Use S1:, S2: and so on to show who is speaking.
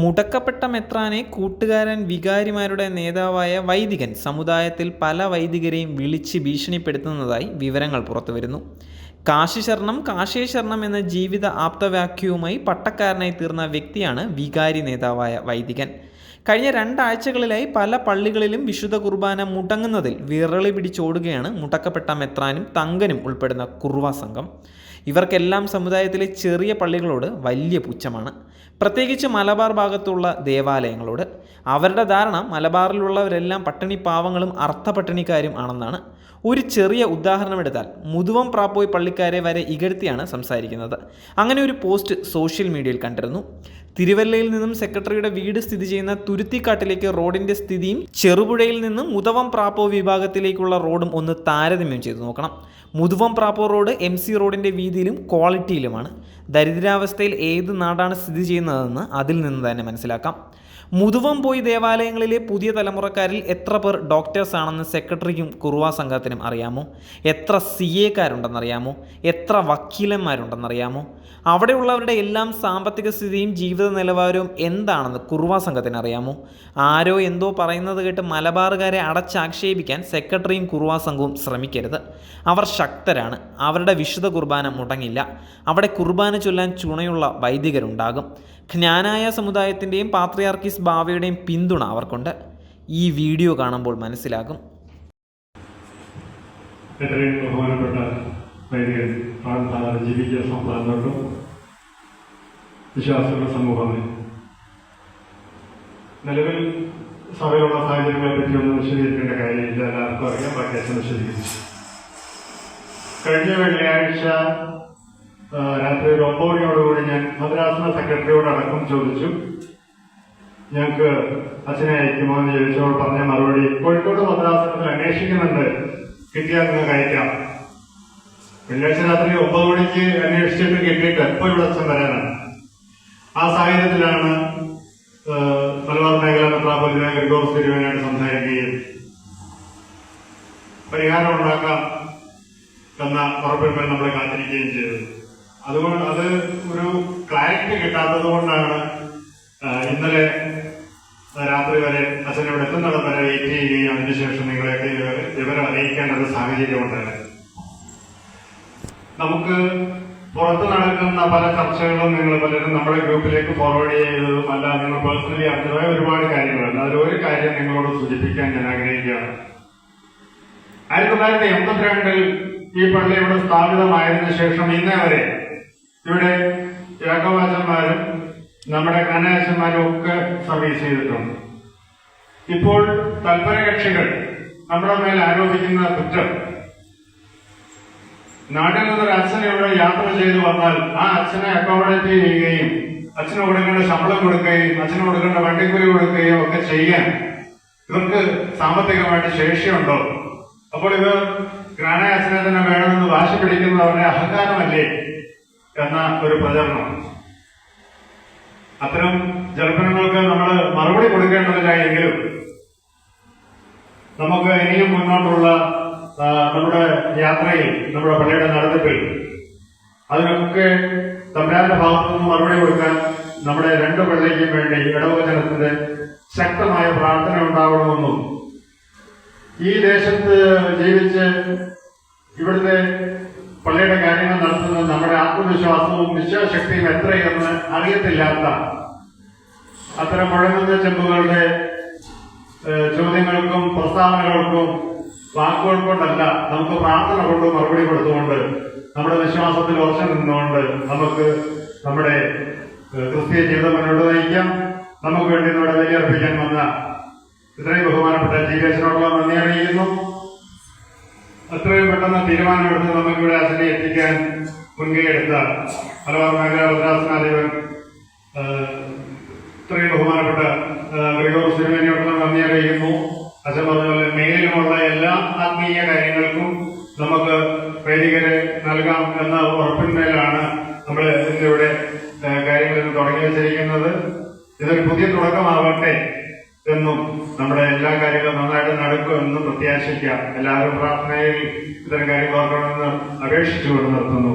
S1: മുടക്കപ്പെട്ട മെത്രാനെ കൂട്ടുകാരൻ വികാരിമാരുടെ നേതാവായ വൈദികൻ സമുദായത്തിൽ പല വൈദികരെയും വിളിച്ച് ഭീഷണിപ്പെടുത്തുന്നതായി വിവരങ്ങൾ പുറത്തുവരുന്നു. കാശി ശരണം ശരണം എന്ന ജീവിത ആപ്തവാക്യവുമായി പട്ടക്കാരനായി തീർന്ന വ്യക്തിയാണ് വികാരി നേതാവായ വൈദികൻ. കഴിഞ്ഞ രണ്ടാഴ്ചകളിലായി പല പള്ളികളിലും വിശുദ്ധ കുർബാന മുടങ്ങുന്നതിൽ വിറളി പിടിച്ചോടുകയാണ് മുടക്കപ്പെട്ട മെത്രാനും തങ്കനും ഉൾപ്പെടുന്ന കുർവ സംഘം. ഇവർക്കെല്ലാം സമുദായത്തിലെ ചെറിയ പള്ളികളോട് വലിയ പുച്ഛമാണ്. പ്രത്യേകിച്ച് മലബാർ ഭാഗത്തുള്ള ദേവാലയങ്ങളോട്. അവരുടെ ധാരണ മലബാറിലുള്ളവരെല്ലാം പട്ടിണി പാവങ്ങളും അർത്ഥ പട്ടിണിക്കാരും ആണെന്നാണ്. ഒരു ചെറിയ ഉദാഹരണം എടുത്താൽ മുതുവം പ്രാപ്പോയി പള്ളിക്കാരെ വരെ ഇകഴ്ത്തിയാണ് സംസാരിക്കുന്നത്. അങ്ങനെ ഒരു പോസ്റ്റ് സോഷ്യൽ മീഡിയയിൽ കണ്ടിരുന്നു. തിരുവല്ലയിൽ നിന്നും സെക്രട്ടറിയുടെ വീട് സ്ഥിതി ചെയ്യുന്ന തുരുത്തിക്കാട്ടിലേക്ക് റോഡിന്റെ സ്ഥിതിയും ചെറുപുഴയിൽ നിന്നും മുതവം പ്രാപ്പോ വിഭാഗത്തിലേക്കുള്ള റോഡും ഒന്ന് താരതമ്യം ചെയ്തു നോക്കണം. മുതുവം പ്രാപ്പോ റോഡ് എം സി റോഡിന്റെ വീതിയിലും ക്വാളിറ്റിയിലുമാണ്. ദരിദ്രാവസ്ഥയിൽ ഏത് നാടാണ് സ്ഥിതി ചെയ്യുന്നതെന്ന് അതിൽ നിന്ന് തന്നെ മനസ്സിലാക്കാം. മുതുവം പോയി ദേവാലയങ്ങളിലെ പുതിയ തലമുറക്കാരിൽ എത്ര പേർ ഡോക്ടേഴ്സ് ആണെന്ന് സെക്രട്ടറിക്കും കുറുവാ സംഘത്തിനും അറിയാമോ? എത്ര സി എക്കാരുണ്ടെന്നറിയാമോ എത്ര വക്കീലന്മാരുണ്ടെന്നറിയാമോ? അവിടെയുള്ളവരുടെ എല്ലാം സാമ്പത്തിക സ്ഥിതിയും ജീവിത നിലവാരവും എന്താണെന്ന് കുറുവാ സംഘത്തിന് അറിയാമോ? ആരോ എന്തോ പറയുന്നത് കേട്ട് മലബാറുകാരെ അടച്ചാക്ഷേപിക്കാൻ സെക്രട്ടറിയും കുറുവാ സംഘവും ശ്രമിക്കരുത്. അവർ ശക്തരാണ്. അവരുടെ വിശുദ്ധ കുർബാന മുടങ്ങില്ല. അവിടെ കുർബാന ചൊല്ലാൻ ചുണയുള്ള വൈദികരുണ്ടാകും. ജ്ഞാനായ സമുദായത്തിന്റെയും പാത്രിയാർക്കിസ് ബാവയുടെയും പിന്തുണ അവർക്കുണ്ട്. ഈ വീഡിയോ കാണുമ്പോൾ മനസ്സിലാകും.
S2: വൈദികൻ ഫാദർ ജി വി കെ സംസ്ഥാനത്തോട്ടും വിശ്വാസികളുടെ സമൂഹമേ. നിലവിൽ സഭയിലുള്ള സാഹചര്യങ്ങളെ പറ്റിയൊന്നും വിശദീകരിക്കേണ്ട കാര്യമില്ല. എല്ലാവർക്കും അറിയാം. ബാക്കി വിശദീകരിച്ചു കഴിഞ്ഞ വെള്ളിയാഴ്ച രാത്രി ഒരു ഒമ്പത് മണിയോടുകൂടി ഞാൻ മദ്രാസന സെക്രട്ടറിയോട് അടക്കം ചോദിച്ചു. ഞങ്ങൾക്ക് അച്ഛനെ അയക്കുമോ എന്ന് ചോദിച്ചപ്പോൾ പറഞ്ഞ മറുപടി കോഴിക്കോട് മദ്രാസനത്തിൽ അന്വേഷിക്കുന്നുണ്ട്. കിട്ടിയാൽ നിങ്ങൾക്ക് അയക്കാം. വെള്ളിയാഴ്ച രാത്രി ഒമ്പത് മണിക്ക് അന്വേഷിച്ചിട്ട് കിട്ടിയിട്ട് ഇപ്പോൾ ഇവിടെ അച്ഛൻ വരാനാണ്. ആ സാഹചര്യത്തിലാണ് മലബാർ മേഖല മെത്രാപോലിത്ത ഗ്രിഗോർസ് തിരുവനായിട്ട് സംസാരിക്കുകയും പരിഹാരം ഉണ്ടാക്കാം എന്ന ഉറപ്പിന്മേൽ നമ്മളെ കാത്തിരിക്കുകയും ചെയ്തത്. അതുകൊണ്ട് അത് ഒരു ക്ലാരിറ്റി കിട്ടാത്തത് കൊണ്ടാണ് ഇന്നലെ രാത്രി വരെ അച്ഛൻ ഇവിടെ എത്തുന്നിടം വരെ വെയിറ്റ് ചെയ്യുകയും അതിനുശേഷം നിങ്ങളെയൊക്കെ വിവരം അറിയിക്കേണ്ട ഒരു സാഹചര്യം ഉണ്ടായിരുന്നു നമുക്ക് പുറത്ത് നടക്കുന്ന പല ചർച്ചകളും നിങ്ങൾ പലരും നമ്മുടെ ഗ്രൂപ്പിലേക്ക് ഫോർവേഡ് ചെയ്തതും അല്ല നിങ്ങൾ പേഴ്സണലി അറിഞ്ഞതായ ഒരുപാട് കാര്യങ്ങളുണ്ട്. അതിലൊരു കാര്യം നിങ്ങളോട് സൂചിപ്പിക്കാൻ ഞാൻ ആഗ്രഹിക്കുകയാണ്. ആയിരത്തി തൊള്ളായിരത്തി എൺപത്തിരണ്ടിൽ ഈ പള്ളി ഇവിടെ സ്ഥാപിതമായതിനു ശേഷം ഇന്നേ വരെ ഇവിടെ രാഘവാചന്മാരും നമ്മുടെ കനാശന്മാരും ഒക്കെ സർവീസ് ചെയ്തിട്ടുണ്ട്. ഇപ്പോൾ തൽപരകക്ഷികൾ നമ്മുടെ മേൽ ആരോപിക്കുന്ന കുറ്റം നാട്ടിൽ നിന്നൊരു അച്ഛൻ ഇവിടെ യാത്ര ചെയ്തു വന്നാൽ ആ അച്ഛനെ അക്കോമഡേറ്റ് ചെയ്യുകയും അച്ഛന് കൊടുക്കേണ്ട ശമ്പളം കൊടുക്കുകയും അച്ഛന് കൊടുക്കേണ്ട വണ്ടിക്കൂലി കൊടുക്കുകയും ഒക്കെ ചെയ്യാൻ ഇവർക്ക് സാമ്പത്തികമായിട്ട് ശേഷിയുണ്ടോ? അപ്പോൾ ഇവർ ഗ്രാനായ അച്ഛനെ തന്നെ വേണമെന്ന് വാശി പിടിക്കുന്നവരുടെ അഹങ്കാരമല്ലേ എന്ന ഒരു പ്രചരണം. അത്തരം ജൽപ്പനങ്ങൾക്ക് നമ്മൾ മറുപടി കൊടുക്കേണ്ടതില്ല എങ്കിലും നമുക്ക് ഇനിയും മുന്നോട്ടുള്ള നമ്മുടെ യാത്രയിൽ നമ്മുടെ പള്ളിയുടെ നടത്തിപ്പിൽ. അതിനൊക്കെ തമ്പുരാന്റെ ഭാഗത്തു നിന്ന് മറുപടി കൊടുക്കാൻ നമ്മുടെ രണ്ടു പള്ളിക്കും വേണ്ടി ഇടവചനത്തിന്റെ ശക്തമായ പ്രാർത്ഥന ഉണ്ടാവണമെന്നും ഈ ദേശത്ത് ജീവിച്ച് ഇവിടുത്തെ പള്ളിയുടെ കാര്യങ്ങൾ നടത്തുന്ന നമ്മുടെ ആത്മവിശ്വാസവും നിശ്ചയശക്തിയും എത്രയെന്ന് അറിയത്തില്ലാത്ത അത്തരം മുഴങ്ങുന്ന ചെമ്പുകളുടെ ചോദ്യങ്ങൾക്കും പ്രസ്താവനകൾക്കും വാക്കുകൾ കൊണ്ടല്ല നമുക്ക് പ്രാർത്ഥന കൊണ്ട് മറുപടി കൊടുത്തുകൊണ്ട് നമ്മുടെ വിശ്വാസത്തിൽ ഉറച്ചു നിന്നുകൊണ്ട് നമുക്ക് നമ്മുടെ ക്രിസ്തീയ ജീവിതം മുന്നോട്ട് നയിക്കാം. നമുക്ക് വേണ്ടി നമ്മുടെ ബലിയർപ്പിക്കാൻ വന്ന ഇത്രയും ബഹുമാനപ്പെട്ട ജീവേശനോടുള്ള നന്ദി അറിയിക്കുന്നു. അത്രയും പെട്ടെന്ന് തീരുമാനമെടുത്ത് നമുക്കിവിടെ അച്ഛനെ എത്തിക്കാൻ മുൻകൈ എടുത്ത മലബാർ മേഖല ഭദ്രാസനാധിപൻ ഇത്രയും ബഹുമാനപ്പെട്ട ആത്മീയ കാര്യങ്ങൾക്കും നമുക്ക് പ്രേരികരെ നൽകാം എന്ന ഉറപ്പിന്മേലാണ് നമ്മൾ ഇതിന്റെ ഇവിടെ കാര്യങ്ങൾ തുടങ്ങി വെച്ചിരിക്കുന്നത്. ഇതൊരു പുതിയ തുടക്കമാവട്ടെ എന്നും നമ്മുടെ എല്ലാ കാര്യങ്ങളും നന്നായിട്ട് നടക്കുമെന്നും പ്രത്യാശിക്കാം. എല്ലാവരും പ്രാർത്ഥനയിൽ ഇത്തരം കാര്യങ്ങൾ ഓർക്കണമെന്ന് അപേക്ഷിച്ചുകൊണ്ട് നിർത്തുന്നു.